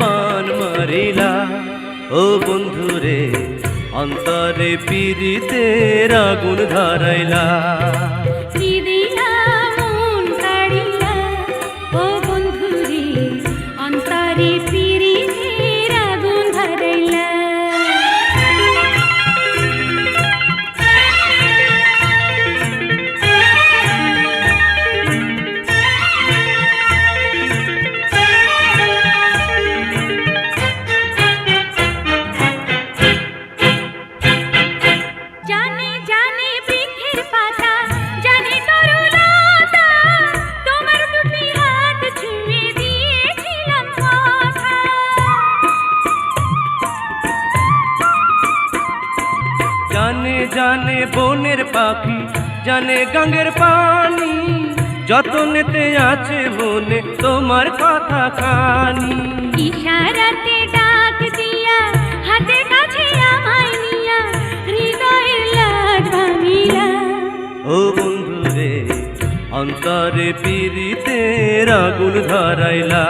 বান মারিলা। ও বন্ধুরে অন্তরে পীড়িতের রাগুন ধরাইলা। দিদিয়া মন কাড়িলা ও বন্ধুরে জানে জানে বনের পাখি জানে গাঙ্গের পানি। যতনেতে আছে মনে তোমার কথা খানি ইশারাতে ডাক দিয়া হাতের কাছে আমায় নিয়া হৃদয়ের ভাঙিলা। ও বন্ধুরে অন্তরে পীড়িতের আগুন ধরাইলা।